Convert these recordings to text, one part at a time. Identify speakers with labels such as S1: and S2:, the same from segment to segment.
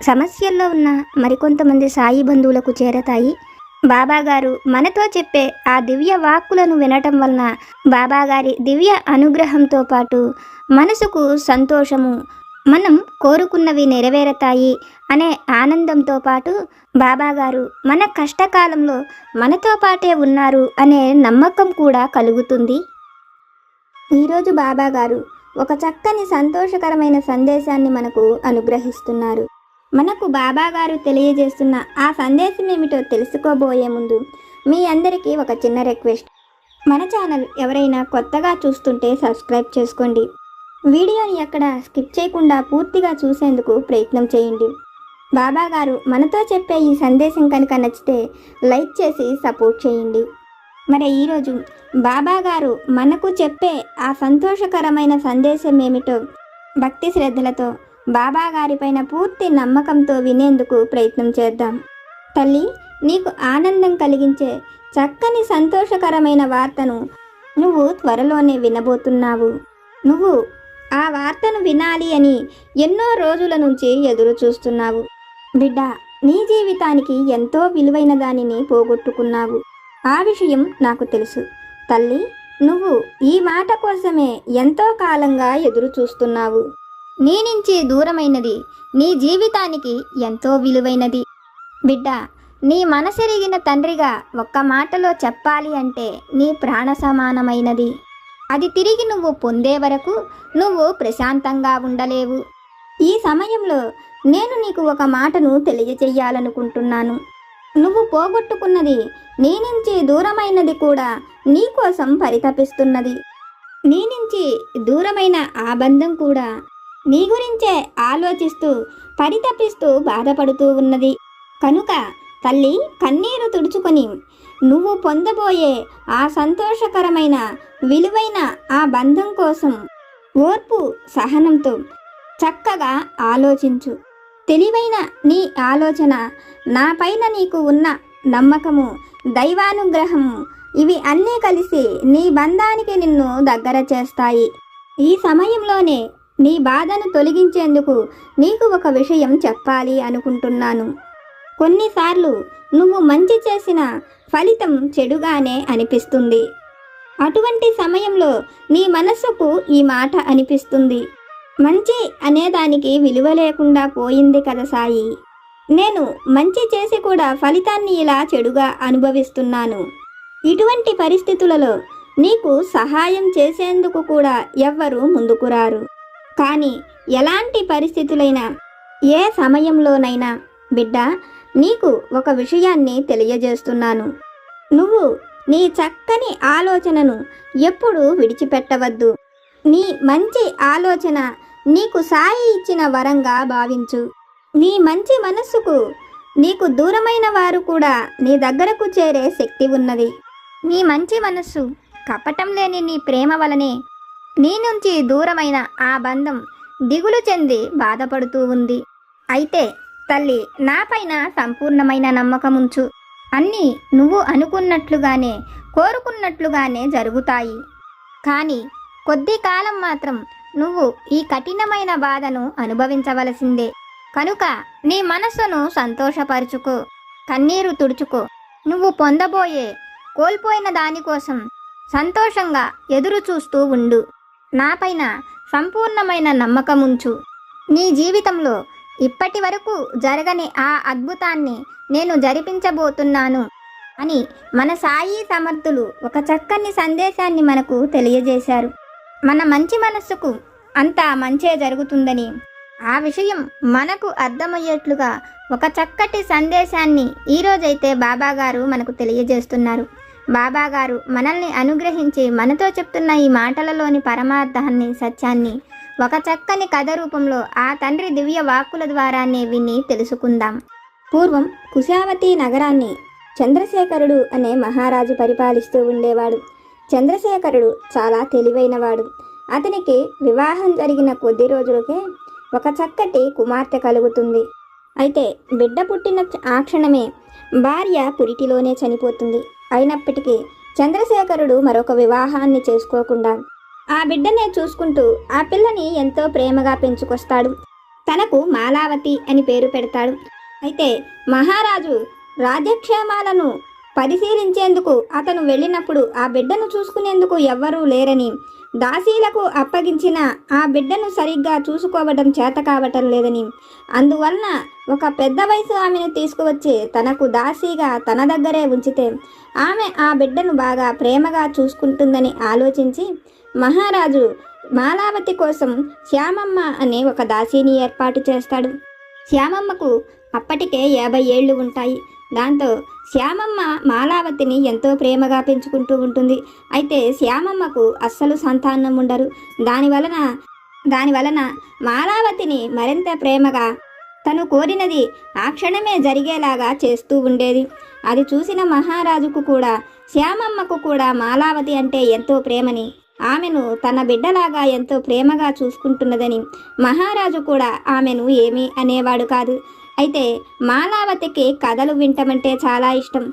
S1: సమస్యల్లో ఉన్న మరికొంతమంది సాయి బంధువులకు చేరతాయి. బాబాగారు మనతో చెప్పే ఆ దివ్య వాక్కులను వినటం వలన బాబాగారి దివ్య అనుగ్రహంతో పాటు మనసుకు సంతోషము మనం కోరుకున్నవి నెరవేరతాయి అనే ఆనందంతో పాటు బాబాగారు మన కష్టకాలంలో మనతో పాటే ఉన్నారు అనే నమ్మకం కూడా కలుగుతుంది. ఈరోజు బాబా గారు ఒక చక్కని సంతోషకరమైన సందేశాన్ని మనకు అనుగ్రహిస్తున్నారు. మనకు బాబాగారు తెలియజేస్తున్న ఆ సందేశం ఏమిటో తెలుసుకోబోయే ముందు మీ అందరికీ ఒక చిన్న రిక్వెస్ట్. మన ఛానల్ ఎవరైనా కొత్తగా చూస్తుంటే సబ్స్క్రైబ్ చేసుకోండి. వీడియోని ఎక్కడ స్కిప్ చేయకుండా పూర్తిగా చూసేందుకు ప్రయత్నం చేయండి. బాబాగారు మనతో చెప్పే ఈ సందేశం కనుక నచ్చితే లైక్ చేసి సపోర్ట్ చేయండి. మరి ఈరోజు బాబాగారు మనకు చెప్పే ఆ సంతోషకరమైన సందేశం ఏమిటో భక్తి శ్రద్ధలతో బాబా గారిపైన పూర్తి నమ్మకంతో వినేందుకు ప్రయత్నం చేద్దాం. తల్లి నీకు ఆనందం కలిగించే చక్కని సంతోషకరమైన వార్తను నువ్వు త్వరలోనే వినబోతున్నావు. నువ్వు ఆ వార్తను వినాలి అని ఎన్నో రోజుల నుంచి ఎదురు చూస్తున్నావు. బిడ్డ నీ జీవితానికి ఎంతో విలువైన దానిని పోగొట్టుకున్నావు. ఆ విషయం నాకు తెలుసు. తల్లి నువ్వు ఈ మాట కోసమే ఎంతో కాలంగా ఎదురు చూస్తున్నావు. నీ నుంచి దూరమైనది. నీ జీవితానికి ఎంతో విలువైనది. బిడ్డ నీ మనసెరిగిన తండ్రిగా ఒక్క మాటలో చెప్పాలి అంటే నీ ప్రాణ సమానమైనది అది తిరిగి నువ్వు పొందే వరకు నువ్వు ప్రశాంతంగా ఉండలేవు. ఈ సమయంలో నేను నీకు ఒక మాటను తెలియజేయాలనుకుంటున్నాను. నువ్వు పోగొట్టుకున్నది నీ నుంచి దూరమైనది కూడా నీ కోసం పరితపిస్తున్నది. నీ నుంచి దూరమైన ఆ బంధం కూడా నీ గురించే ఆలోచిస్తూ పరితపిస్తూ బాధపడుతూ ఉన్నది. కనుక తల్లి కన్నీరు తుడుచుకొని నువ్వు పొందబోయే ఆ సంతోషకరమైన విలువైన ఆ బంధం కోసం ఓర్పు సహనంతో చక్కగా ఆలోచించు. తెలివైన నీ ఆలోచన నా పైన నీకు ఉన్న నమ్మకము దైవానుగ్రహము ఇవి అన్నీ కలిసి నీ బంధానికి నిన్ను దగ్గర చేస్తాయి. ఈ సమయంలోనే నీ బాధను తొలగించేందుకు నీకు ఒక విషయం చెప్పాలి అనుకుంటున్నాను. కొన్నిసార్లు నువ్వు మంచి చేసిన ఫలితం చెడుగానే అనిపిస్తుంది. అటువంటి సమయంలో నీ మనస్సుకు ఈ మాట అనిపిస్తుంది. మంచి అనేదానికి విలువ లేకుండా పోయింది కదా సాయి. నేను మంచి చేసి కూడా ఫలితాన్ని ఇలా చెడుగా అనుభవిస్తున్నాను. ఇటువంటి పరిస్థితులలో నీకు సహాయం చేసేందుకు కూడా ఎవ్వరూ ముందుకు రారు. కానీ ఎలాంటి పరిస్థితులైనా ఏ సమయంలోనైనా బిడ్డ నీకు ఒక విషయాన్ని తెలియజేస్తున్నాను. నువ్వు నీ చక్కని ఆలోచనను ఎప్పుడూ విడిచిపెట్టవద్దు. నీ మంచి ఆలోచన నీకు సాయి ఇచ్చిన వరంగా భావించు. నీ మంచి మనస్సుకు నీకు దూరమైన వారు కూడా నీ దగ్గరకు చేరే శక్తి ఉన్నది. నీ మంచి మనస్సు కపటం లేని నీ ప్రేమ వలనే నీ నుంచి దూరమైన ఆ బంధం దిగులు చెంది బాధపడుతూ ఉంది. అయితే తల్లి నాపైన సంపూర్ణమైన నమ్మకముంచు. అన్నీ నువ్వు అనుకున్నట్లుగానే కోరుకున్నట్లుగానే జరుగుతాయి. కానీ కొద్ది కాలం మాత్రం నువ్వు ఈ కఠినమైన బాధను అనుభవించవలసిందే. కనుక నీ మనస్సును సంతోషపరుచుకో కన్నీరు తుడుచుకో. నువ్వు పొందబోయే కోల్పోయిన దానికోసం సంతోషంగా ఎదురు చూస్తూ ఉండు. నాపైన సంపూర్ణమైన నమ్మకం ఉంచు నీ జీవితంలో ఇప్పటి వరకు జరగని ఆ అద్భుతాన్ని నేను జరిపించబోతున్నాను అని మన సాయి సమర్థులు ఒక చక్కని సందేశాన్ని మనకు తెలియజేశారు. మన మంచి మనస్సుకు అంతా మంచే జరుగుతుందని ఆ విషయం మనకు అర్థమయ్యేట్లుగా ఒక చక్కటి సందేశాన్ని ఈరోజైతే బాబా గారు మనకు తెలియజేస్తున్నారు. బాబాగారు మనల్ని అనుగ్రహించి మనతో చెప్తున్న ఈ మాటలలోని పరమార్థాన్ని సత్యాన్ని ఒక చక్కని కథ రూపంలో ఆ తండ్రి దివ్య వాక్కుల ద్వారానే విని తెలుసుకుందాం. పూర్వం కుశావతి నగరాన్ని చంద్రశేఖరుడు అనే మహారాజు పరిపాలిస్తూ ఉండేవాడు. చంద్రశేఖరుడు చాలా తెలివైనవాడు. అతనికి వివాహం జరిగిన కొద్ది రోజులకే ఒక చక్కటి కుమార్తె కలుగుతుంది. అయితే బిడ్డ పుట్టిన ఆ క్షణమే భార్య పురిటిలోనే చనిపోతుంది. అయినప్పటికీ చంద్రశేఖరుడు మరొక వివాహాన్ని చేసుకోకుండా ఆ బిడ్డనే చూసుకుంటూ ఆ పిల్లని ఎంతో ప్రేమగా పెంచుకొస్తాడు. తనకు మాలావతి అని పేరు పెడతాడు. అయితే మహారాజు రాజ్యక్షేమాలను పరిశీలించేందుకు అతను వెళ్ళినప్పుడు ఆ బిడ్డను చూసుకునేందుకు ఎవ్వరూ లేరని దాసీలకు అప్పగించిన ఆ బిడ్డను సరిగ్గా చూసుకోవడం చేత కావటం లేదని. అందువలన ఒక పెద్ద వయసు ఆమెను తీసుకువచ్చి తనకు దాసీగా తన దగ్గరే ఉంచితే ఆమె ఆ బిడ్డను బాగా ప్రేమగా చూసుకుంటుందని ఆలోచించి మహారాజు మాలావతి కోసం శ్యామమ్మ అనే ఒక దాసీని ఏర్పాటు చేస్తాడు. శ్యామమ్మకు అప్పటికే యాభై ఏళ్ళు ఉంటాయి. దాంతో శ్యామమ్మ మాలావతిని ఎంతో ప్రేమగా పెంచుకుంటూ ఉంటుంది. అయితే శ్యామమ్మకు అస్సలు సంతానం ఉండరు. దానివలన దానివలన మాలావతిని మరింత ప్రేమగా తను కోరినది ఆ క్షణమే జరిగేలాగా చేస్తూ ఉండేది. అది చూసిన మహారాజుకు కూడా శ్యామమ్మకు కూడా మాలావతి అంటే ఎంతో ప్రేమని ఆమెను తన బిడ్డలాగా ఎంతో ప్రేమగా చూసుకుంటున్నదని మహారాజు కూడా ఆమెను ఏమీ అనేవాడు కాదు. అయితే మాలావతికి కథలు వింటమంటే చాలా ఇష్టం.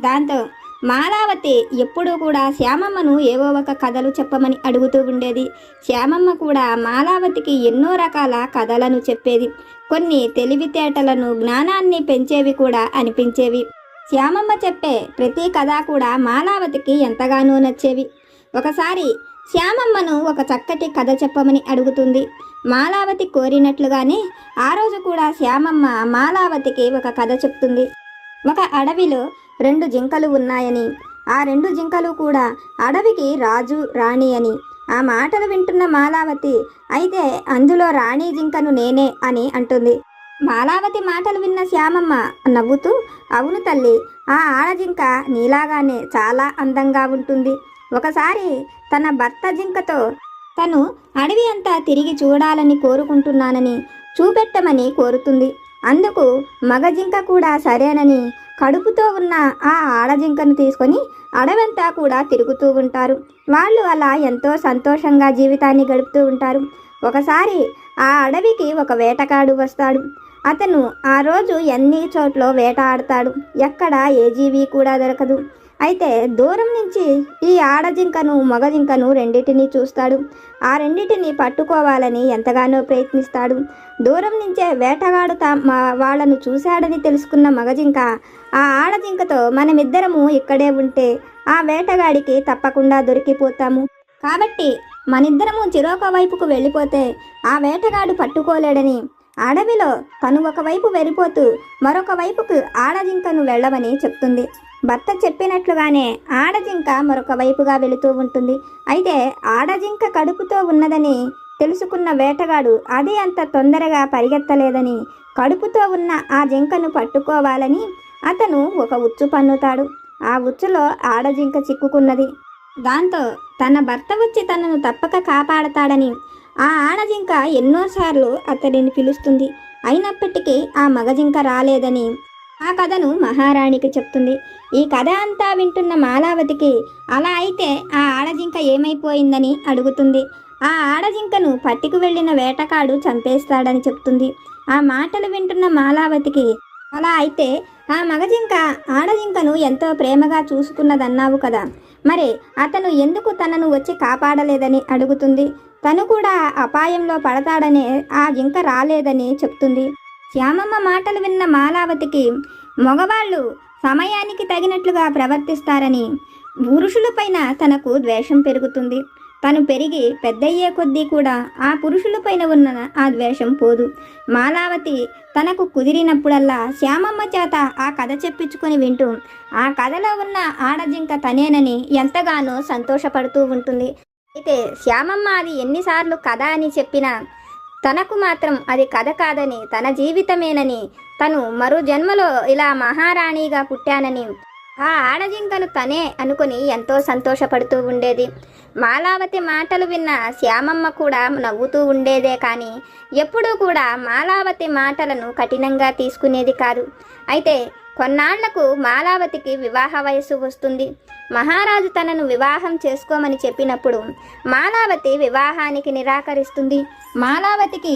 S1: దాంతో మాలావతి ఎప్పుడూ కూడా శ్యామమ్మను ఏవో ఒక కథలు చెప్పమని అడుగుతూ ఉండేది. శ్యామమ్మ కూడా మాలావతికి ఎన్నో రకాల కథలను చెప్పేది. కొన్ని తెలివితేటలను జ్ఞానాన్ని పెంచేవి కూడా అనిపించేవి. శ్యామమ్మ చెప్పే ప్రతి కథ కూడా మాలావతికి ఎంతగానో నచ్చేవి. ఒకసారి శ్యామమ్మను ఒక చక్కటి కథ చెప్పమని అడుగుతుంది. మాలావతి కోరినట్లుగానే ఆ రోజు కూడా శ్యామమ్మ మాలావతికి ఒక కథ చెప్తుంది. ఒక అడవిలో రెండు జింకలు ఉన్నాయని ఆ రెండు జింకలు కూడా అడవికి రాజు రాణి అని. ఆ మాటలు వింటున్న మాలావతి అయితే అందులో రాణి జింకను నేనే అని అంటుంది. మాలావతి మాటలు విన్న శ్యామమ్మ నవ్వుతూ అవును తల్లి ఆ ఆడజింక నీలాగానే చాలా అందంగా ఉంటుంది. ఒకసారి తన భర్త జింకతో తను అడవి అంతా తిరిగి చూడాలని కోరుకుంటున్నానని చూపెట్టమని కోరుతుంది. అందుకు మగ జింక కూడా సరేనని కడుపుతో ఉన్న ఆ ఆడజింకను తీసుకొని అడవంతా కూడా తిరుగుతూ ఉంటారు. వాళ్ళు అలా ఎంతో సంతోషంగా జీవితాన్ని గడుపుతూ ఉంటారు. ఒకసారి ఆ అడవికి ఒక వేటకాడు వస్తాడు. అతను ఆ రోజు ఎన్ని చోట్ల వేట ఆడతాడు ఎక్కడ ఏ జీవి కూడా దొరకదు. అయితే దూరం నుంచి ఈ ఆడజింకను మగ జింకను రెండింటినీ చూస్తాడు. ఆ రెండింటిని పట్టుకోవాలని ఎంతగానో ప్రయత్నిస్తాడు. దూరం నుంచే వేటగాడు మా వాళ్ళను చూశాడని తెలుసుకున్న మగజింక ఆ ఆడజింకతో మనమిద్దరము ఇక్కడే ఉంటే ఆ వేటగాడికి తప్పకుండా దొరికిపోతాము. కాబట్టి మనిద్దరము చిరోక వైపుకు వెళ్ళిపోతే ఆ వేటగాడు పట్టుకోలేడని అడవిలో తను ఒకవైపు వెళ్ళిపోతూ మరొక వైపుకు ఆడజింకను వెళ్ళవని చెప్తుంది. భర్త చెప్పినట్లుగానే ఆడజింక మరొక వైపుగా వెళుతూ ఉంటుంది. అయితే ఆడజింక కడుపుతో ఉన్నదని తెలుసుకున్న వేటగాడు అది అంత తొందరగా పరిగెత్తలేదని కడుపుతో ఉన్న ఆ జింకను పట్టుకోవాలని అతను ఒక ఉచ్చు పన్నుతాడు. ఆ ఉచ్చులో ఆడజింక చిక్కుకున్నది. దాంతో తన భర్త వచ్చి తనను తప్పక కాపాడతాడని ఆ ఆడజింక ఎన్నోసార్లు అతడిని పిలుస్తుంది. అయినప్పటికీ ఆ మగజింక రాలేదని ఆ కథను మహారాణికి చెప్తుంది. ఈ కథ అంతా వింటున్న మాలావతికి అలా అయితే ఆ ఆడజింక ఏమైపోయిందని అడుగుతుంది. ఆ ఆడజింకను పట్టుకు వెళ్ళిన వేటకాడు చంపేస్తాడని చెప్తుంది. ఆ మాటలు వింటున్న మాలావతికి అలా అయితే ఆ మగజింక ఆడజింకను ఎంతో ప్రేమగా చూసుకున్నదన్నావు కదా. మరి అతను ఎందుకు తనను వచ్చి కాపాడలేదని అడుగుతుంది. తను కూడా అపాయంలో పడతాడనే ఆ జింక రాలేదని చెప్తుంది. శ్యామమ్మ మాటలు విన్న మాలావతికి మగవాళ్ళు సమయానికి తగినట్లుగా ప్రవర్తిస్తారని. పురుషులపైన తనకు ద్వేషం పెరుగుతుంది. తను పెరిగి పెద్దయ్యే కొద్దీ కూడా ఆ పురుషులపైన ఉన్న ఆ ద్వేషం పోదు. మాలావతి తనకు కుదిరినప్పుడల్లా శ్యామమ్మ చేత ఆ కథ చెప్పించుకొని వింటూ ఆ కథలో ఉన్న ఆడజింక తనేనని ఎంతగానో సంతోషపడుతూ ఉంటుంది. అయితే శ్యామమ్మ అది ఎన్నిసార్లు కథ అని చెప్పినా తనకు మాత్రం అది కథ కాదని తన జీవితమేనని తను మరో జన్మలో ఇలా మహారాణిగా పుట్టానని. ఆ ఆడజింకను తనే అనుకుని ఎంతో సంతోషపడుతూ ఉండేది. మాలావతి మాటలు విన్న శ్యామమ్మ కూడా నవ్వుతూ ఉండేదే కానీ ఎప్పుడూ కూడా మాలావతి మాటలను కఠినంగా తీసుకునేది కాదు. అయితే కొన్నాళ్ళకు మాలావతికి వివాహ వయస్సు వస్తుంది. మహారాజు తనను వివాహం చేసుకోమని చెప్పినప్పుడు మాలావతి వివాహానికి నిరాకరిస్తుంది. మాలావతికి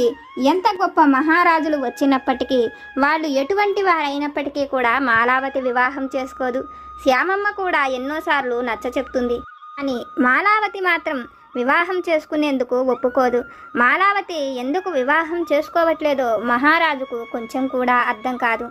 S1: ఎంత గొప్ప మహారాజులు వచ్చినప్పటికీ వాళ్ళు ఎటువంటి వారైనప్పటికీ కూడా మాలావతి వివాహం చేసుకోదు. శ్యామమ్మ కూడా ఎన్నోసార్లు నచ్చ చెప్తుంది అని మాలావతి మాత్రం వివాహం చేసుకునేందుకు ఒప్పుకోదు. మాలావతి ఎందుకు వివాహం చేసుకోవట్లేదో మహారాజుకు కొంచెం కూడా అర్థం కాదు.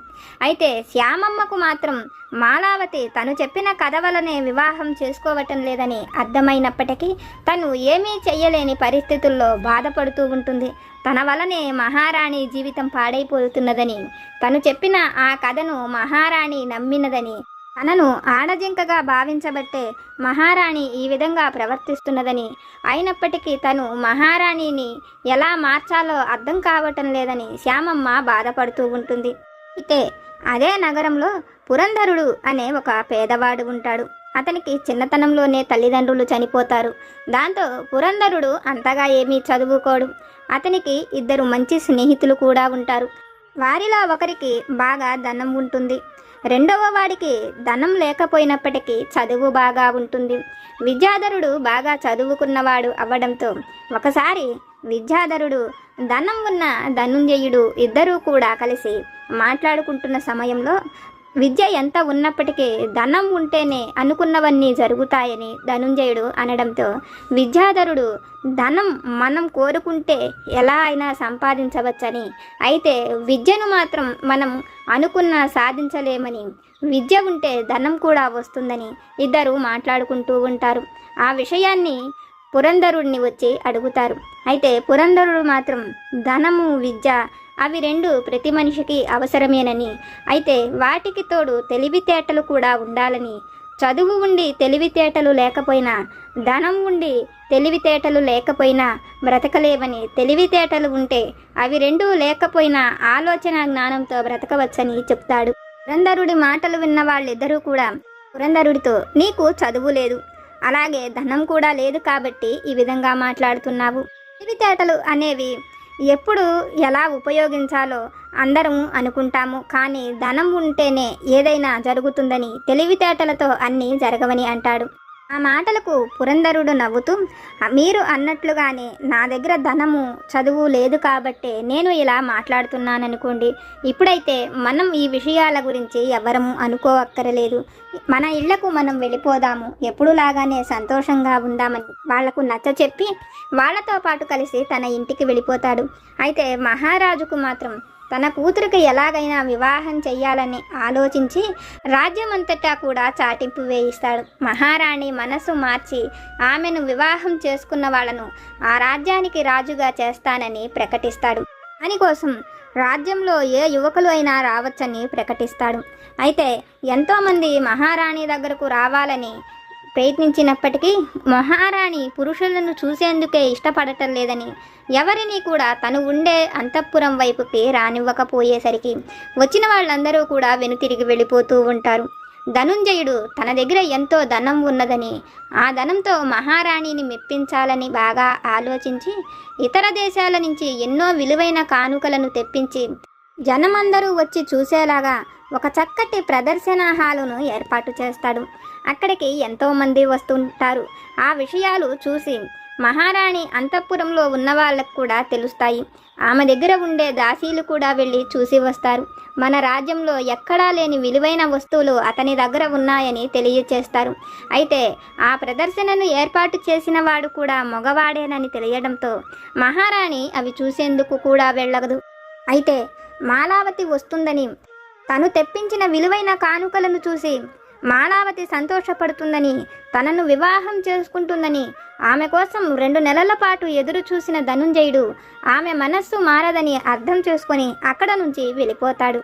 S1: అయితే శ్యామమ్మకు మాత్రం మాలావతి తను చెప్పిన కథ వలనే వివాహం చేసుకోవటం లేదని అర్థమైనప్పటికీ తను ఏమీ చెయ్యలేని పరిస్థితుల్లో బాధపడుతూ ఉంటుంది. తన వలనే మహారాణి జీవితం పాడైపోతున్నదని తను చెప్పిన ఆ కథను మహారాణి నమ్మినదని తనను ఆడజింకగా భావించబట్టే మహారాణి ఈ విధంగా ప్రవర్తిస్తున్నదని. అయినప్పటికీ తను మహారాణిని ఎలా మార్చాలో అర్థం కావటం లేదని శ్యామమ్మ బాధపడుతూ ఉంటుంది. అయితే అదే నగరంలో పురంధరుడు అనే ఒక పేదవాడు ఉంటాడు. అతనికి చిన్నతనంలోనే తల్లిదండ్రులు చనిపోతారు. దాంతో పురంధరుడు అంతగా ఏమీ చదువుకోడు. అతనికి ఇద్దరు మంచి స్నేహితులు కూడా ఉంటారు. వారిలో ఒకరికి బాగా ధనం ఉంటుంది. రెండవ వాడికి ధనం లేకపోయినప్పటికీ చదువు బాగా ఉంటుంది. విద్యాధరుడు బాగా చదువుకున్నవాడు అవ్వడంతో ఒకసారి విద్యాధరుడు ధనం ఉన్న ధనుంజయుడు ఇద్దరూ కూడా కలిసి మాట్లాడుకుంటున్న సమయంలో విద్య ఎంత ఉన్నప్పటికీ ధనం ఉంటేనే అనుకున్నవన్నీ జరుగుతాయని ధనుంజయుడు అనడంతో విద్యాధరుడు ధనం మనం కోరుకుంటే ఎలా అయినా సంపాదించవచ్చని. అయితే విద్యను మాత్రం మనం అనుకున్న సాధించలేమని. విద్య ఉంటే ధనం కూడా వస్తుందని ఇద్దరు మాట్లాడుకుంటూ ఉంటారు. ఆ విషయాన్ని పురంధరుడిని వచ్చి అడుగుతారు. అయితే పురంధరుడు మాత్రం ధనము విద్య అవి రెండు ప్రతి మనిషికి అవసరమేనని. అయితే వాటికి తోడు తెలివితేటలు కూడా ఉండాలని. చదువు ఉండి తెలివితేటలు లేకపోయినా ధనం ఉండి తెలివితేటలు లేకపోయినా బ్రతకలేవని తెలివితేటలు ఉంటే అవి రెండూ లేకపోయినా ఆలోచన జ్ఞానంతో బ్రతకవచ్చని చెప్తాడు. పురంధరుడి మాటలు విన్న వాళ్ళిద్దరూ కూడా పురంధరుడితో నీకు చదువు లేదు. అలాగే ధనం కూడా లేదు కాబట్టి ఈ విధంగా మాట్లాడుతున్నావు. తెలివితేటలు అనేవి ఎప్పుడు ఎలా ఉపయోగించాలో అందరం అనుకుంటాము కానీ ధనం ఉంటేనే ఏదైనా జరుగుతుందని తెలివితేటలతో అన్నీ జరగవని అంటాడు. ఆ మాటలకు పురంధరుడు నవ్వుతూ మీరు అన్నట్లుగానే నా దగ్గర ధనము చదువు లేదు కాబట్టే నేను ఇలా మాట్లాడుతున్నాననుకోండి. ఇప్పుడైతే మనం ఈ విషయాల గురించి ఎవరము అనుకోవక్కరలేదు. మన ఇళ్ళకు మనం వెళ్ళిపోదాము. ఎప్పుడులాగానే సంతోషంగా ఉందామని వాళ్ళకు నచ్చ చెప్పి వాళ్ళతో పాటు కలిసి తన ఇంటికి వెళ్ళిపోతాడు. అయితే మహారాజుకు మాత్రం తన కూతురికి ఎలాగైనా వివాహం చెయ్యాలని ఆలోచించి రాజ్యమంతటా కూడా చాటింపు వేయిస్తాడు. మహారాణి మనసు మార్చి ఆమెను వివాహం చేసుకున్న వాళ్ళను ఆ రాజ్యానికి రాజుగా చేస్తానని ప్రకటిస్తాడు. దానికోసం రాజ్యంలో ఏ యువకులు అయినా రావచ్చని ప్రకటిస్తాడు. అయితే ఎంతోమంది మహారాణి దగ్గరకు రావాలని ప్రయత్నించినప్పటికీ మహారాణి పురుషులను చూసేందుకే ఇష్టపడటం లేదని ఎవరిని కూడా తను ఉండే అంతఃపురం వైపుకి రానివ్వకపోయేసరికి వచ్చిన వాళ్ళందరూ కూడా వెనుతిరిగి వెళ్ళిపోతూ ఉంటారు. ధనుంజయుడు తన దగ్గర ఎంతో ధనం ఉన్నదని ఆ ధనంతో మహారాణిని మెప్పించాలని బాగా ఆలోచించి ఇతర దేశాల నుంచి ఎన్నో విలువైన కానుకలను తెప్పించి జనమందరూ వచ్చి చూసేలాగా ఒక చక్కటి ప్రదర్శన హాలును ఏర్పాటు చేస్తాడు. అక్కడికి ఎంతోమంది వస్తుంటారు. ఆ విషయాలు చూసి మహారాణి అంతఃపురంలో ఉన్న వాళ్ళకు కూడా తెలుస్తాయి. ఆమె దగ్గర ఉండే దాసీలు కూడా వెళ్ళి చూసి వస్తారు. మన రాజ్యంలో ఎక్కడా లేని విలువైన వస్తువులు అతని దగ్గర ఉన్నాయని తెలియచేస్తారు. అయితే ఆ ప్రదర్శనను ఏర్పాటు చేసిన వాడు కూడా మగవాడేనని తెలియడంతో మహారాణి అవి చూసేందుకు కూడా వెళ్ళగదు. అయితే మాలావతి వస్తుందని తను తెప్పించిన విలువైన కానుకలను చూసి మాలావతి సంతోషపడుతుందని తనను వివాహం చేసుకుంటుందని ఆమె కోసం రెండు నెలల పాటు ఎదురు చూసిన ధనుంజయుడు ఆమె మనస్సు మారదని అర్థం చేసుకొని అక్కడ నుంచి వెళ్ళిపోతాడు.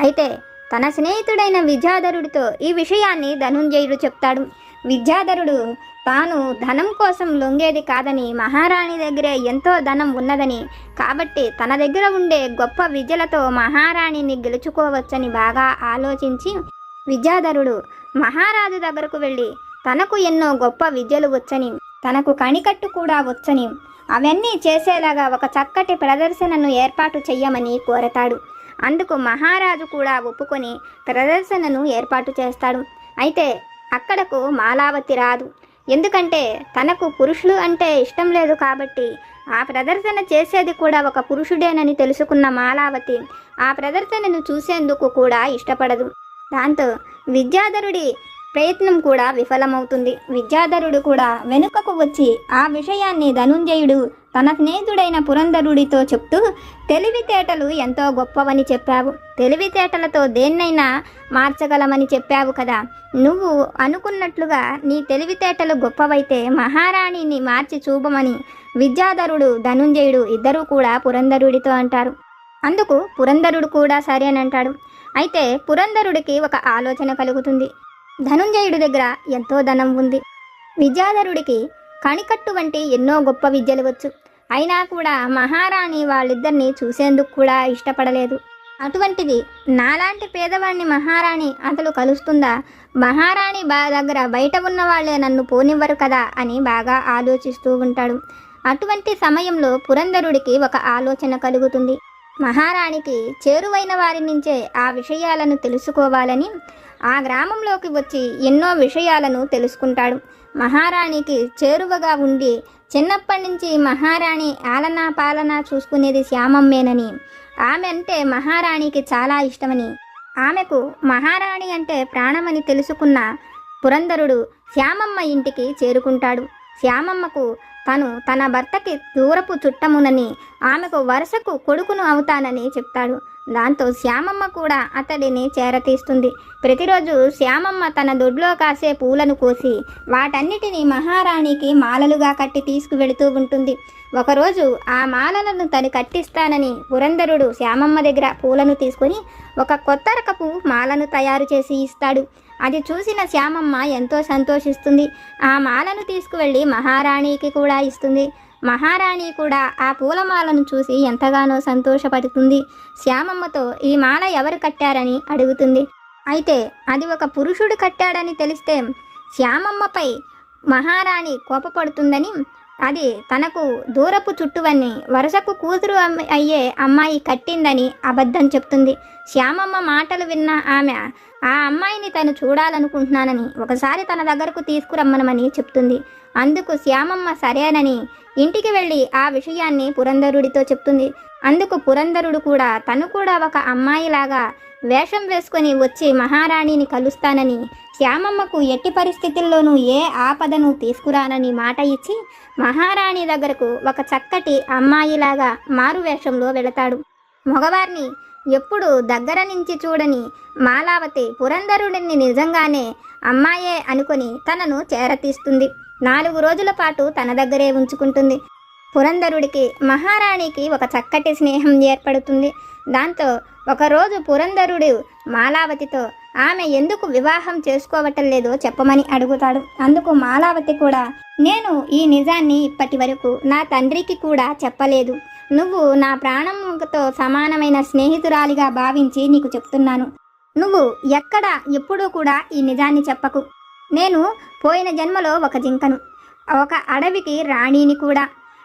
S1: అయితే తన స్నేహితుడైన విద్యాధరుడితో ఈ విషయాన్ని ధనుంజయుడు చెప్తాడు. విద్యాధరుడు తాను ధనం కోసం లొంగేది కాదని మహారాణి దగ్గరే ఎంతో ధనం ఉన్నదని కాబట్టి తన దగ్గర ఉండే గొప్ప విద్యలతో మహారాణిని గెలుచుకోవచ్చని బాగా ఆలోచించి విద్యాధరుడు మహారాజు దగ్గరకు వెళ్ళి తనకు ఎన్నో గొప్ప విద్యలు వచ్చని తనకు కణికట్టు కూడా వచ్చని. అవన్నీ చేసేలాగా ఒక చక్కటి ప్రదర్శనను ఏర్పాటు చెయ్యమని కోరతాడు. అందుకు మహారాజు కూడా ఒప్పుకొని ప్రదర్శనను ఏర్పాటు చేస్తాడు. అయితే అక్కడకు మాలావతి రాదు. ఎందుకంటే తనకు పురుషులు అంటే ఇష్టం లేదు కాబట్టి ఆ ప్రదర్శన చేసేది కూడా ఒక పురుషుడేనని తెలుసుకున్న మాలావతి ఆ ప్రదర్శనను చూసేందుకు కూడా ఇష్టపడదు. దాంతో విద్యాధరుడి ప్రయత్నం కూడా విఫలమవుతుంది. విద్యాధరుడు కూడా వెనుకకు వచ్చి ఆ విషయాన్ని ధనుంజయుడు తన స్నేహితుడైన పురంధరుడితో చెప్తూ తెలివితేటలు ఎంతో గొప్పవని చెప్పావు. తెలివితేటలతో దేన్నైనా మార్చగలమని చెప్పావు కదా. నువ్వు అనుకున్నట్లుగా నీ తెలివితేటలు గొప్పవైతే మహారాణిని మార్చి చూపమని విద్యాధరుడు ధనుంజయుడు ఇద్దరూ కూడా పురంధరుడితో అంటారు. అందుకు పురంధరుడు కూడా సరే అని అంటాడు. అయితే పురంధరుడికి ఒక ఆలోచన కలుగుతుంది. ధనుంజయుడి దగ్గర ఎంతో ధనం ఉంది. విద్యాధరుడికి కణికట్టు వంటి ఎన్నో గొప్ప విద్యలు వచ్చు. అయినా కూడా మహారాణి వాళ్ళిద్దరిని చూసేందుకు కూడా ఇష్టపడలేదు. అటువంటిది నాలాంటి పేదవాడిని మహారాణి అసలు కలుస్తుందా? మహారాణి బా దగ్గర బయట ఉన్న వాళ్ళే నన్ను పోనివ్వరు కదా అని బాగా ఆలోచిస్తూ ఉంటాడు. అటువంటి సమయంలో పురంధరుడికి ఒక ఆలోచన కలుగుతుంది. మహారాణికి చేరువైన వారి నుంచే ఆ విషయాలను తెలుసుకోవాలని ఆ గ్రామంలోకి వచ్చి ఎన్నో విషయాలను తెలుసుకుంటాడు. మహారాణికి చేరువగా ఉండి చిన్నప్పటి నుంచి మహారాణి ఆలనా పాలన చూసుకునేది శ్యామమ్మేనని. ఆమె అంటే మహారాణికి చాలా ఇష్టమని. ఆమెకు మహారాణి అంటే ప్రాణమని తెలుసుకున్న పురంధరుడు శ్యామమ్మ ఇంటికి చేరుకుంటాడు. శ్యామమ్మకు తను తన భర్తకి దూరపు చుట్టమునని ఆమెకు వరుసకు కొడుకును అవుతానని చెప్తాడు. దాంతో శ్యామమ్మ కూడా అతడిని చేరతీస్తుంది. ప్రతిరోజు శ్యామమ్మ తన దొడ్లో కాసే పూలను కోసి వాటన్నిటిని మహారాణికి మాలలుగా కట్టి తీసుకువెళుతూ ఉంటుంది. ఒకరోజు ఆ మాలలను తను కట్టిస్తానని పురంధరుడు శ్యామమ్మ దగ్గర పూలను తీసుకొని ఒక కొత్త రకపు మాలను తయారు చేసి ఇస్తాడు. అది చూసిన శ్యామమ్మ ఎంతో సంతోషిస్తుంది. ఆ మాలను తీసుకువెళ్ళి మహారాణికి కూడా ఇస్తుంది. మహారాణి కూడా ఆ పూలమాలను చూసి ఎంతగానో సంతోషపడుతుంది. శ్యామమ్మతో ఈ మాల ఎవరు కట్టారని అడుగుతుంది. అయితే అది ఒక పురుషుడు కట్టాడని తెలిస్తే శ్యామమ్మపై మహారాణి కోపపడుతుందని అది తనకు దూరపు చుట్టువని వరుసకు కూతురు అయ్యే అమ్మాయి కట్టిందని అబద్ధం చెప్తుంది. శ్యామమ్మ మాటలు విన్న ఆమె ఆ అమ్మాయిని తను చూడాలనుకుంటున్నానని ఒకసారి తన దగ్గరకు తీసుకురమ్మనమని చెప్తుంది. అందుకు శ్యామమ్మ సరేనని ఇంటికి వెళ్ళి ఆ విషయాన్ని పురంధరుడితో చెప్తుంది. అందుకు పురంధరుడు కూడా తను కూడా ఒక అమ్మాయిలాగా వేషం వేసుకొని వచ్చి మహారాణిని కలుస్తానని శ్యామమ్మకు ఎట్టి పరిస్థితుల్లోనూ ఏ ఆపదను తీసుకురానని మాట ఇచ్చి మహారాణి దగ్గరకు ఒక చక్కటి అమ్మాయిలాగా మారు వేషంలో వెళతాడు. మగవారిని ఎప్పుడు దగ్గర నుంచి చూడని మాలావతి పురంధరుడిని నిజంగానే అమ్మాయే అనుకుని తనను చేరతీస్తుంది. నాలుగు రోజుల పాటు తన దగ్గరే ఉంచుకుంటుంది. పురంధరుడికి మహారాణికి ఒక చక్కటి స్నేహం ఏర్పడుతుంది. దాంతో ఒకరోజు పురంధరుడు మాలావతితో ఆమె ఎందుకు వివాహం చేసుకోవటం లేదో చెప్పమని అడుగుతాడు. అందుకు మాలావతి కూడా నేను ఈ నిజాన్ని ఇప్పటి వరకు నా తండ్రికి కూడా చెప్పలేదు. నువ్వు నా ప్రాణంతో సమానమైన స్నేహితురాలిగా భావించి నీకు చెప్తున్నాను. నువ్వు ఎక్కడ ఎప్పుడూ కూడా ఈ నిజాన్ని చెప్పకు. నేను పోయిన జన్మలో ఒక జింకను ఒక అడవికి రాణిని కూడా.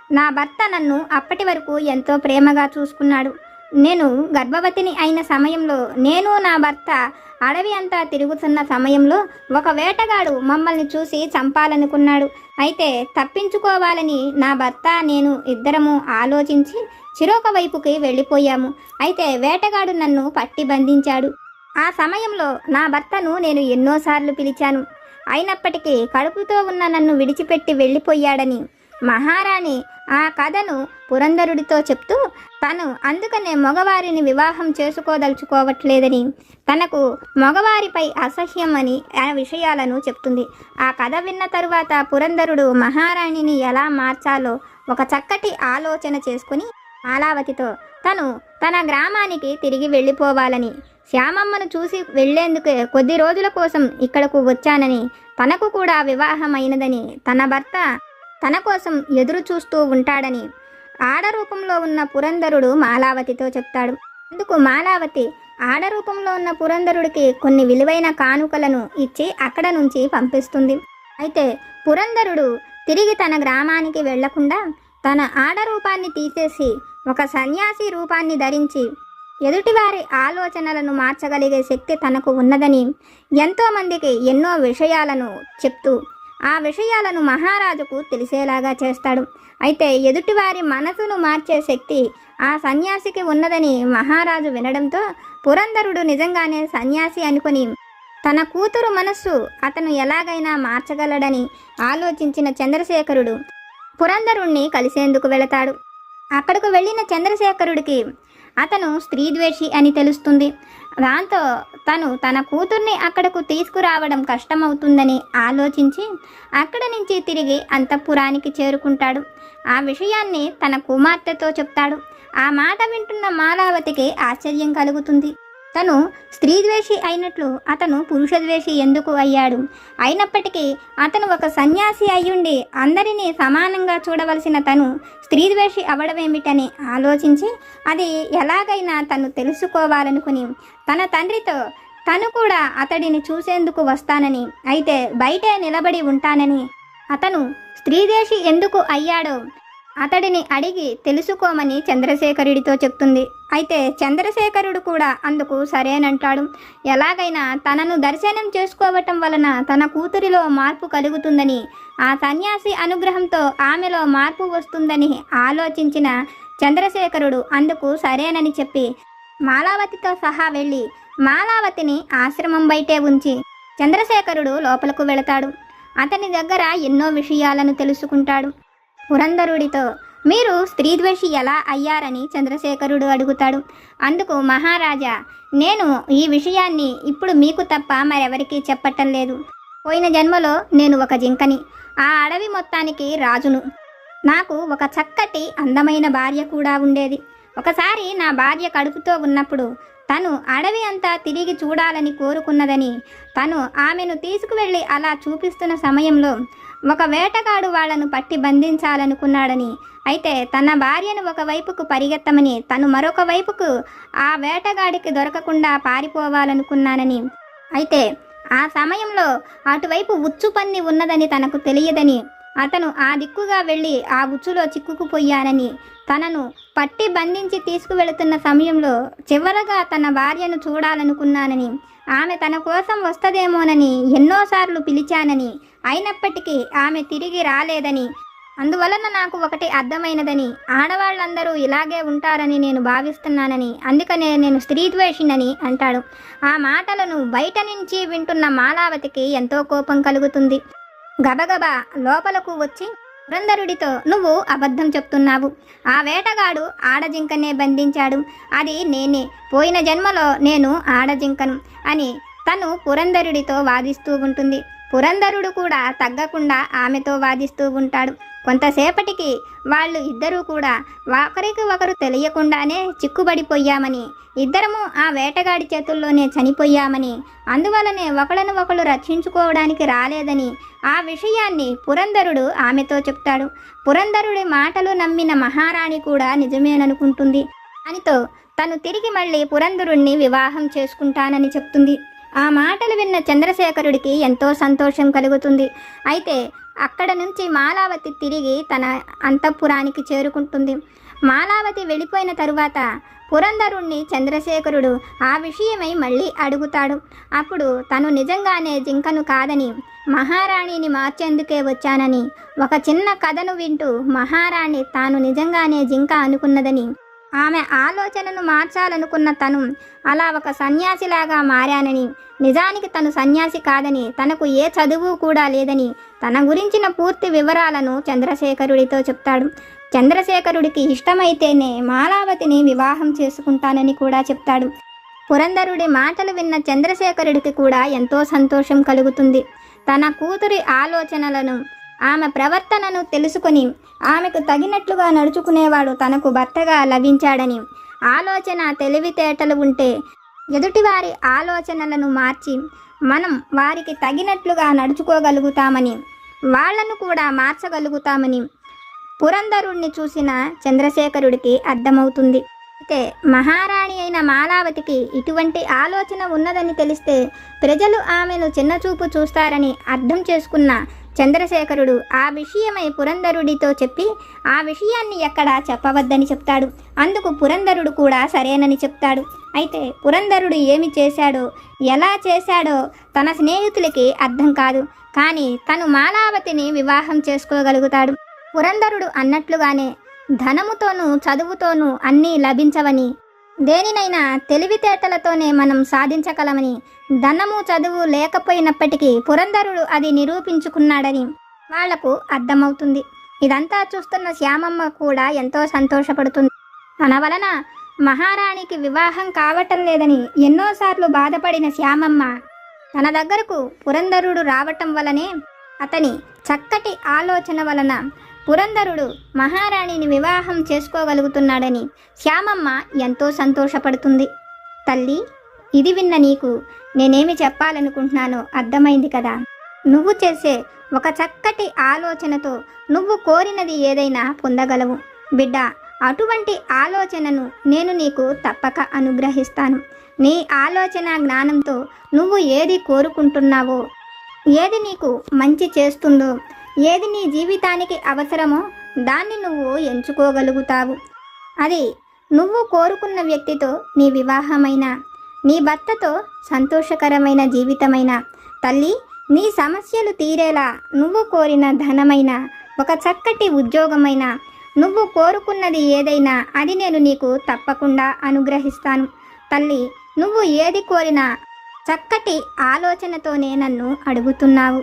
S1: నా భర్త నన్ను అప్పటి వరకు ఎంతో ప్రేమగా చూసుకున్నాడు. నేను గర్భవతిని అయిన సమయంలో నేను నా భర్త అడవి అంతా తిరుగుతున్న సమయంలో ఒక వేటగాడు మమ్మల్ని చూసి చంపాలనుకున్నాడు. అయితే తప్పించుకోవాలని నా భర్త నేను ఇద్దరము ఆలోచించి చిరొక వైపుకి వెళ్ళిపోయాము. అయితే వేటగాడు నన్ను పట్టి బంధించాడు. ఆ సమయంలో నా భర్తను నేను ఎన్నోసార్లు పిలిచాను. అయినప్పటికీ కడుపుతో ఉన్న నన్ను విడిచిపెట్టి వెళ్ళిపోయాడని మహారాణి ఆ కథను పురంధరుడితో చెప్తూ తను అందుకనే మగవారిని వివాహం చేసుకోదలుచుకోవట్లేదని తనకు మగవారిపై అసహ్యం అని ఆ విషయాలను చెప్తుంది. ఆ కథ విన్న తరువాత పురంధరుడు మహారాణిని ఎలా మార్చాలో ఒక చక్కటి ఆలోచన చేసుకుని మాలావతితో తను తన గ్రామానికి తిరిగి వెళ్ళిపోవాలని శ్యామమ్మను చూసి వెళ్ళేందుకు కొద్ది రోజుల కోసం ఇక్కడకు వచ్చానని తనకు కూడా వివాహమైనదని తన భర్త తన కోసం ఎదురు చూస్తూ ఉంటాడని ఆడ రూపంలో ఉన్న పురంధరుడు మాలావతితో చెప్తాడు. అందుకు మాలావతి ఆడ రూపంలో ఉన్న పురంధరుడికి కొన్ని విలువైన కానుకలను ఇచ్చి అక్కడ నుంచి పంపిస్తుంది. అయితే పురంధరుడు తిరిగి తన గ్రామానికి వెళ్ళకుండా తన ఆడ రూపాన్ని తీసేసి ఒక సన్యాసి రూపాన్ని ధరించి ఎదుటివారి ఆలోచనలను మార్చగలిగే శక్తి తనకు ఉన్నదని ఎంతోమందికి ఎన్నో విషయాలను చెప్తూ ఆ విషయాలను మహారాజుకు తెలిసేలాగా చేస్తాడు. అయితే ఎదుటివారి మనసును మార్చే శక్తి ఆ సన్యాసికి ఉన్నదని మహారాజు వినడంతో పురంధరుడు నిజంగానే సన్యాసి అనుకుని తన కూతురు మనస్సు అతను ఎలాగైనా మార్చగలడని ఆలోచించిన చంద్రశేఖరుడు పురంధరుణ్ణి కలిసేందుకు వెళతాడు. అక్కడకు వెళ్ళిన చంద్రశేఖరుడికి అతను స్త్రీద్వేషి అని తెలుస్తుంది. దాంతో తను తన కూతుర్ని అక్కడకు తీసుకురావడం కష్టమవుతుందని ఆలోచించి అక్కడ నుంచి తిరిగి అంతఃపురానికి చేరుకుంటాడు. ఆ విషయాన్ని తన కుమార్తెతో చెప్తాడు. ఆ మాట వింటున్న మాలావతికి ఆశ్చర్యం కలుగుతుంది. తను స్త్రీద్వేషి అయినట్లు అతను పురుషద్వేషి ఎందుకు అయ్యాడు? అయినప్పటికీ అతను ఒక సన్యాసి అయ్యుండి అందరినీ సమానంగా చూడవలసిన తను స్త్రీద్వేషి అవడమేమిటని ఆలోచించి అది ఎలాగైనా తను తెలుసుకోవాలనుకుని తన తండ్రితో తను కూడా అతడిని చూసేందుకు వస్తానని అయితే బయటే నిలబడి ఉంటానని అతను స్త్రీదేశి ఎందుకు అయ్యాడో అతడిని అడిగి తెలుసుకోమని చంద్రశేఖరుడితో చెప్తుంది. అయితే చంద్రశేఖరుడు కూడా అందుకు సరేనంటాడు. ఎలాగైనా తనను దర్శనం చేసుకోవటం వలన తన కూతురిలో మార్పు కలుగుతుందని ఆ సన్యాసి అనుగ్రహంతో ఆమెలో మార్పు వస్తుందని ఆలోచించిన చంద్రశేఖరుడు అందుకు సరేనని చెప్పి మాలావతితో సహా వెళ్ళి మాలావతిని ఆశ్రమం బయటే ఉంచి చంద్రశేఖరుడు లోపలకు వెళతాడు. అతని దగ్గర ఎన్నో విషయాలను తెలుసుకుంటాడు. పురంధరుడితో. మీరు స్త్రీద్వేషి ఎలా అయ్యారని చంద్రశేఖరుడు అడుగుతాడు. అందుకు మహారాజా నేను ఈ విషయాన్ని ఇప్పుడు మీకు తప్ప మరెవరికీ చెప్పటం లేదు. పోయిన జన్మలో నేను ఒక జింకని ఆ అడవి మొత్తానికి రాజును. నాకు ఒక చక్కటి అందమైన భార్య కూడా ఉండేది. ఒకసారి నా భార్య కడుపుతో ఉన్నప్పుడు తను అడవి అంతా తిరిగి చూడాలని కోరుకున్నదని తను ఆమెను తీసుకువెళ్ళి అలా చూపిస్తున్న సమయంలో ఒక వేటగాడు వాళ్ళను పట్టి బంధించాలనుకున్నాడని. అయితే తన భార్యను ఒక వైపుకు పరిగెత్తమని తను మరొక వైపుకు ఆ వేటగాడికి దొరకకుండా పారిపోవాలనుకున్నానని. అయితే ఆ సమయంలో అటువైపు ఉచ్చు పన్ని ఉన్నదని తనకు తెలియదని అతను ఆ దిక్కుగా వెళ్ళి ఆ ఉచ్చులో చిక్కుకుపోయానని తనను పట్టి బంధించి తీసుకువెళుతున్న సమయంలో చివరగా తన భార్యను చూడాలనుకున్నానని ఆమె తన కోసం వస్తదేమోనని ఎన్నోసార్లు పిలిచానని అయినప్పటికీ ఆమె తిరిగి రాలేదని అందువలన నాకు ఒకటి అర్థమైనదని ఆడవాళ్ళందరూ ఇలాగే ఉంటారని నేను భావిస్తున్నానని అందుకనే నేను స్త్రీద్వేషినని అంటాడు. ఆ మాటలను బయట నుంచి వింటున్న మాలావతికి ఎంతో కోపం కలుగుతుంది. గబగబా లోపలకు వచ్చి పురంధరుడితో నువ్వు అబద్ధం చెప్తున్నావు. ఆ వేటగాడు ఆడజింకనే బంధించాడు. అది నేనే. పోయిన జన్మలో నేను ఆడజింకను అని తను పురంధరుడితో వాదిస్తూ ఉంటుంది. పురంధరుడు కూడా తగ్గకుండా ఆమెతో వాదిస్తూ ఉంటాడు. కొంతసేపటికి వాళ్ళు ఇద్దరూ కూడా ఒకరికి ఒకరు తెలియకుండానే చిక్కుబడిపోయామని ఇద్దరము ఆ వేటగాడి చేతుల్లోనే చనిపోయామని అందువలనే ఒకళ్ళను ఒకళ్ళు రక్షించుకోవడానికి రాలేదని ఆ విషయాన్ని పురంధరుడు ఆమెతో చెప్తాడు. పురంధరుడి మాటలు నమ్మిన మహారాణి కూడా నిజమేననుకుంటుంది. అనితో తను తిరిగి మళ్ళీ పురంధరుణ్ణి వివాహం చేసుకుంటానని చెప్తుంది. ఆ మాటలు విన్న చంద్రశేఖరుడికి ఎంతో సంతోషం కలుగుతుంది. అయితే అక్కడ నుంచి మాలావతి తిరిగి తన అంతఃపురానికి చేరుకుంటుంది. మాలావతి వెళ్ళిపోయిన తరువాత పురంధరుణ్ణి చంద్రశేఖరుడు ఆ విషయమై మళ్ళీ అడుగుతాడు. అప్పుడు తను నిజంగానే జింకను కాదని మహారాణిని మార్చేందుకే వచ్చానని ఒక చిన్న కథను వింటూ మహారాణి తాను నిజంగానే జింక అనుకున్నదని ఆమె ఆలోచనను మార్చాలనుకున్న తను అలా ఒక సన్యాసిలాగా మారానని నిజానికి తను సన్యాసి కాదని తనకు ఏ చదువు కూడా లేదని తన గురించిన పూర్తి వివరాలను చంద్రశేఖరుడితో చెప్తాడు. చంద్రశేఖరుడికి ఇష్టమైతేనే మాలావతిని వివాహం చేసుకుంటానని కూడా చెప్తాడు. పురంధరుడి మాటలు విన్న చంద్రశేఖరుడికి కూడా ఎంతో సంతోషం కలుగుతుంది. తన కూతురి ఆలోచనలను ఆమె ప్రవర్తనను తెలుసుకొని ఆమెకు తగినట్లుగా నడుచుకునేవాడు తనకు భర్తగా లభించాడని ఆలోచన తెలివితేటలు ఉంటే ఎదుటివారి ఆలోచనలను మార్చి మనం వారికి తగినట్లుగా నడుచుకోగలుగుతామని వాళ్ళను కూడా మార్చగలుగుతామని పురంధరుణ్ణి చూసిన చంద్రశేఖరుడికి అర్థమవుతుంది. అయితే మహారాణి అయిన మాలావతికి ఇటువంటి ఆలోచన ఉన్నదని తెలిస్తే ప్రజలు ఆమెను చిన్నచూపు చూస్తారని అర్థం చేసుకున్న చంద్రశేఖరుడు ఆ విషయమై పురంధరుడితో చెప్పి ఆ విషయాన్ని ఎక్కడా చెప్పవద్దని చెప్తాడు. అందుకు పురంధరుడు కూడా సరేనని చెప్తాడు. అయితే పురంధరుడు ఏమి చేశాడో ఎలా చేశాడో తన స్నేహితులకి అర్థం కాదు. కానీ తను మాలావతిని వివాహం చేసుకోగలుగుతాడు. పురంధరుడు అన్నట్లుగానే ధనముతోనూ చదువుతోనూ అన్నీ లభించవని దేనినైనా తెలివితేటలతోనే మనం సాధించగలమని ధనము చదువు లేకపోయినప్పటికీ పురంధరుడు అది నిరూపించుకున్నాడని వాళ్ళకు అర్థమవుతుంది. ఇదంతా చూస్తున్న శ్యామమ్మ కూడా ఎంతో సంతోషపడుతుంది. తన వలన మహారాణికి వివాహం కావటం లేదని ఎన్నోసార్లు బాధపడిన శ్యామమ్మ తన దగ్గరకు పురంధరుడు రావటం వలనే అతని చక్కటి ఆలోచన వలన పురంధరుడు మహారాణిని వివాహం చేసుకోగలుగుతున్నాడని శ్యామమ్మ ఎంతో సంతోషపడుతుంది. తల్లి ఇది విన్న నీకు నేనేమి చెప్పాలనుకుంటున్నానో అర్థమైంది కదా. నువ్వు చేసే ఒక చక్కటి ఆలోచనతో నువ్వు కోరినది ఏదైనా పొందగలవు. బిడ్డ అటువంటి ఆలోచనను నేను నీకు తప్పక అనుగ్రహిస్తాను. నీ ఆలోచన జ్ఞానంతో నువ్వు ఏది కోరుకుంటున్నావో ఏది నీకు మంచి చేస్తుందో ఏది నీ జీవితానికి అవసరమో దాన్ని నువ్వు ఎంచుకోగలుగుతావు. అది నువ్వు కోరుకున్న వ్యక్తితో నీ వివాహమైన నీ భర్తతో సంతోషకరమైన జీవితమైన తల్లి నీ సమస్యలు తీరేలా నువ్వు కోరిన ధనమైన ఒక చక్కటి ఉద్యోగమైన నువ్వు కోరుకున్నది ఏదైనా అది నేను నీకు తప్పకుండా అనుగ్రహిస్తాను. తల్లి నువ్వు ఏది కోరినా చక్కటి ఆలోచనతోనే నన్ను అడుగుతున్నావు.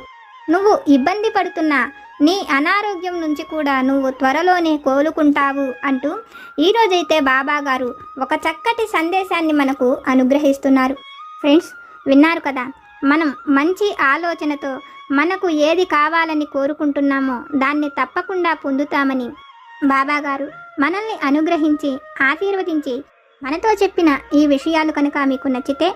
S1: నువ్వు ఇబ్బంది పడుతున్నా నీ అనారోగ్యం నుంచి కూడా నువ్వు త్వరలోనే కోలుకుంటావు అంటూ ఈరోజైతే బాబా గారు ఒక చక్కటి సందేశాన్ని మనకు అనుగ్రహిస్తున్నారు. ఫ్రెండ్స్ విన్నారు కదా? మనం మంచి ఆలోచనతో మనకు ఏది కావాలని కోరుకుంటున్నామో దాన్ని తప్పకుండా పొందుతామని బాబాగారు మనల్ని అనుగ్రహించి ఆశీర్వదించి మనతో చెప్పిన ఈ విషయాలు కనుక మీకు నచ్చితే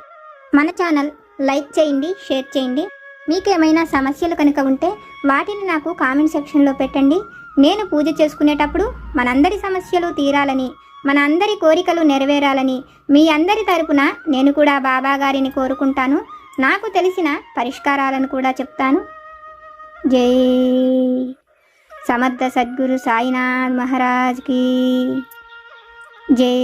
S1: మన ఛానల్ లైక్ చేయండి షేర్ చేయండి. మీకేమైనా సమస్యలు కనుక ఉంటే వాటిని నాకు కామెంట్ సెక్షన్లో పెట్టండి. నేను పూజ చేసుకునేటప్పుడు మనందరి సమస్యలు తీరాలని మన అందరి కోరికలు నెరవేరాలని మీ అందరి తరపున నేను కూడా బాబా గారిని కోరుకుంటాను. నాకు తెలిసిన పరిష్కారాలను కూడా చెప్తాను. జై సమర్థ సద్గురు సాయినాథ్ మహారాజ్కి జై